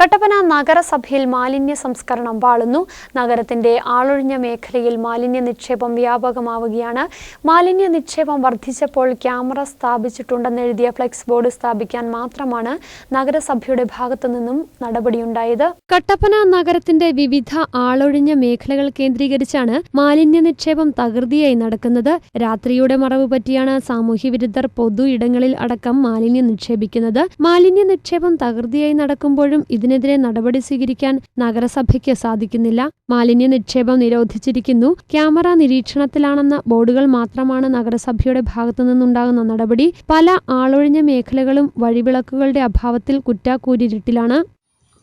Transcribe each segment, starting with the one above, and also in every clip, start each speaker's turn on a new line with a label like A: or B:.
A: കട്ടപ്പന നഗരസഭയിൽ മാലിന്യ സംസ്കരണം വാളുന്നു. നഗരത്തിന്റെ ആളൊഴിഞ്ഞ മേഖലയിൽ മാലിന്യ നിക്ഷേപം വ്യാപകമാവുകയാണ്. മാലിന്യ നിക്ഷേപം വർദ്ധിച്ചപ്പോൾ ക്യാമറ സ്ഥാപിച്ചിട്ടുണ്ടെന്നെഴുതിയ ഫ്ലെക്സ് ബോർഡ് സ്ഥാപിക്കാൻ മാത്രമാണ് നഗരസഭയുടെ ഭാഗത്തു നിന്നും നടപടിയുണ്ടായത്. കട്ടപ്പന നഗരത്തിന്റെ വിവിധ ആളൊഴിഞ്ഞ മേഖലകൾ കേന്ദ്രീകരിച്ചാണ് മാലിന്യ നിക്ഷേപം തകൃതിയായി നടക്കുന്നത്. രാത്രിയുടെ മറവ് പറ്റിയാണ് സാമൂഹ്യ വിരുദ്ധർ പൊതു ഇടങ്ങളിൽ അടക്കം മാലിന്യം നിക്ഷേപിക്കുന്നത്. മാലിന്യ നിക്ഷേപം തകൃതിയായി നടക്കുമ്പോഴും ഇതിനെതിരെ നടപടി സ്വീകരിക്കാൻ നഗരസഭയ്ക്ക് സാധിക്കുന്നില്ല. മാലിന്യ നിക്ഷേപം നിരോധിച്ചിരിക്കുന്നു. ക്യാമറ നിരീക്ഷണത്തിലാണെന്ന ബോർഡുകൾ മാത്രമാണ് നഗരസഭയുടെ ഭാഗത്തു നിന്നുണ്ടാകുന്ന നടപടി. പല ആളൊഴിഞ്ഞ മേഖലകളും വഴിവിളക്കുകളുടെ അഭാവത്തിൽ കുറ്റാക്കൂരിരുട്ടിലാണ്.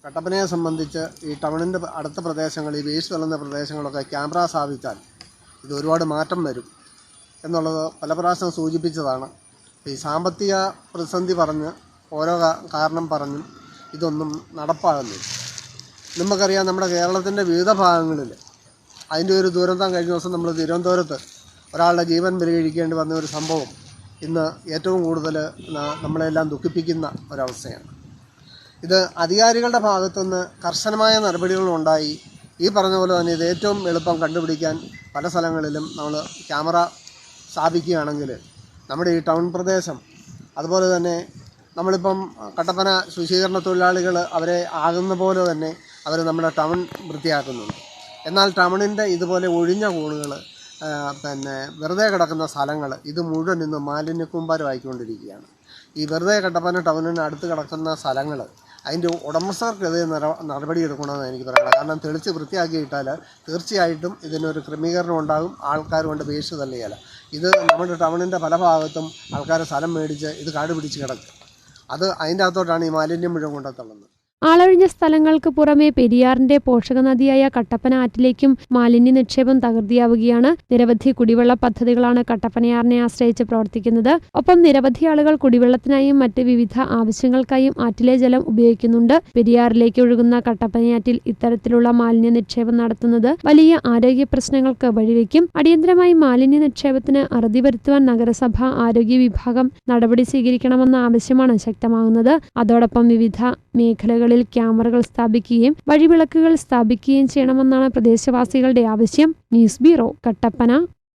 B: കട്ടപ്പനയെ സംബന്ധിച്ച് ഈ ടൗണിന്റെ അടുത്ത പ്രദേശങ്ങൾ ഈ വേസ്റ്റ് തള്ളുന്ന പ്രദേശങ്ങളൊക്കെ ക്യാമറ സ്ഥാപിച്ചാൽ ഇത് ഒരുപാട് മാറ്റം വരും എന്നുള്ളത് പല പ്രാവശ്യം സൂചിപ്പിച്ചതാണ്. ഈ സാമ്പത്തിക പ്രതിസന്ധി പറഞ്ഞ് ഓരോ കാരണം പറഞ്ഞും ഇതൊന്നും നടപ്പാകുന്നില്ല. നമുക്കറിയാം നമ്മുടെ കേരളത്തിന്റെ വിവിധ ഭാഗങ്ങളിൽ അതിന്റെ ഒരു ദുരന്തം കഴിഞ്ഞ ദിവസം നമ്മൾ തിരുവനന്തപുരത്ത് ഒരാളുടെ ജീവൻ പരിഹരിക്കേണ്ടി വന്ന ഒരു സംഭവം ഇന്ന് ഏറ്റവും കൂടുതൽ നമ്മളെല്ലാം ദുഃഖിപ്പിക്കുന്ന ഒരവസ്ഥയാണ്. ഇത് അധികാരികളുടെ ഭാഗത്തുനിന്ന് കർശനമായ നടപടികളുണ്ടായി. ഈ പറഞ്ഞ പോലെ തന്നെ ഇത് ഏറ്റവും എളുപ്പം കണ്ടുപിടിക്കാൻ പല സ്ഥലങ്ങളിലും നമ്മൾ ക്യാമറ സ്ഥാപിക്കുകയാണെങ്കിൽ നമ്മുടെ ഈ ടൗൺ പ്രദേശം അതുപോലെ തന്നെ നമ്മളിപ്പം കട്ടപ്പന ശുചീകരണ തൊഴിലാളികൾ അവരെ ആകുന്ന പോലെ തന്നെ അവർ നമ്മുടെ ടൗൺ വൃത്തിയാക്കുന്നുണ്ട്. എന്നാൽ ടൗണിന്റെ ഇതുപോലെ ഒഴിഞ്ഞ കോണുകൾ പിന്നെ വെറുതെ കിടക്കുന്ന സ്ഥലങ്ങൾ ഇത് മുഴുവൻ ഇന്ന് മാലിന്യക്കൂമ്പാരമായിക്കൊണ്ടിരിക്കുകയാണ് ഈ വെറുതെ കട്ടപ്പന ടൗണിന് അടുത്ത് കിടക്കുന്ന സ്ഥലങ്ങൾ അതിന്റെ ഉടമസ്ഥർക്കെതിരെ നടപടി എടുക്കണമെന്ന് എനിക്ക് പറയാനുള്ളത്. കാരണം തെളിച്ച് വൃത്തിയാക്കിയിട്ടാൽ തീർച്ചയായിട്ടും ഇതിനൊരു ക്രമീകരണം ഉണ്ടാകും. ആൾക്കാർ കൊണ്ട് വേസ്റ്റ് തള്ളിയാൽ ഇത് നമ്മുടെ ടൗണിന്റെ പല ഭാഗത്തും ആൾക്കാർ സ്ഥലം മേടിച്ച് ഇത് കാട് പിടിച്ച് കിടക്കും. അത് അതിന്റെ അകത്തോട്ടാണ് ഈ മാലിന്യം മുഴുവൻ കൊണ്ടുത്തള്ളുന്നത്
A: ആളൊഴിഞ്ഞ സ്ഥലങ്ങൾക്ക് പുറമെ പെരിയാറിന്റെ പോഷക നദിയായ കട്ടപ്പന ആറ്റിലേക്കും മാലിന്യ നിക്ഷേപം തകൃതിയാവുകയാണ്. നിരവധി കുടിവെള്ള പദ്ധതികളാണ് കട്ടപ്പനയാറിനെ ആശ്രയിച്ച് പ്രവർത്തിക്കുന്നത്. ഒപ്പം നിരവധി ആളുകൾ കുടിവെള്ളത്തിനായും മറ്റ് വിവിധ ആവശ്യങ്ങൾക്കായും ആറ്റിലെ ജലം ഉപയോഗിക്കുന്നുണ്ട്. പെരിയാറിലേക്ക് ഒഴുകുന്ന കട്ടപ്പനയാറ്റിൽ ഇത്തരത്തിലുള്ള മാലിന്യ നിക്ഷേപം നടത്തുന്നത് വലിയ ആരോഗ്യ പ്രശ്നങ്ങൾക്ക് വഴിവെക്കും. അടിയന്തരമായി മാലിന്യ നിക്ഷേപത്തിന് അറുതി വരുത്തുവാൻ നഗരസഭ ആരോഗ്യ വിഭാഗം നടപടി സ്വീകരിക്കണമെന്ന ആവശ്യമാണ് ശക്തമാകുന്നത്. അതോടൊപ്പം വിവിധ മേഖലകളിൽ ക്യാമറകൾ സ്ഥാപിക്കുകയും വഴിവിളക്കുകൾ സ്ഥാപിക്കുകയും ചെയ്യണമെന്നാണ് പ്രദേശവാസികളുടെ ആവശ്യം. News bureau Kattappana.